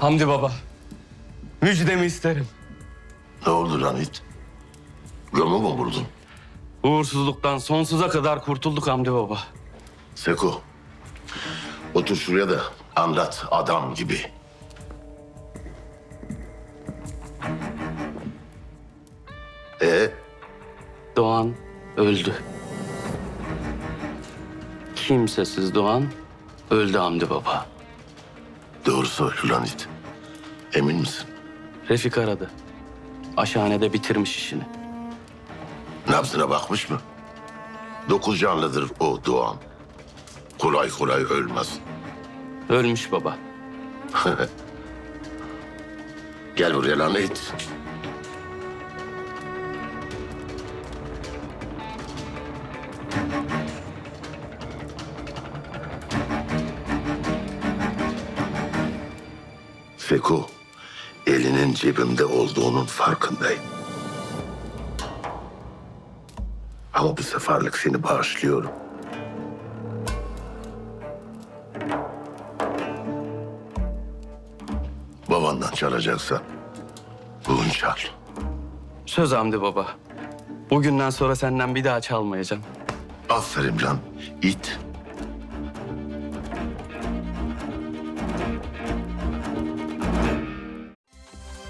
Hamdi baba. Müjdemi isterim. Ne oldu lan it? Mü vurdun? Uğursuzluktan sonsuza kadar kurtulduk Hamdi baba. Seko. Otur şuraya da anlat adam gibi. E Doğan öldü. Kimsesiz Doğan öldü Hamdi baba. Doğru söyle lan it. Emin misin? Refik aradı. Aşhanede bitirmiş işini. Nabzına bakmış mı? Dokuz canlıdır o Doğan. Kolay kolay ölmez. Ölmüş baba. Gel buraya lan it. Seko, elinin cebimde olduğunun farkındayım. Ama bu seferlik seni bağışlıyorum. Babandan çalacaksan bugün çal. Söz Hamdi baba. Bugünden sonra senden bir daha çalmayacağım. Aferin lan it.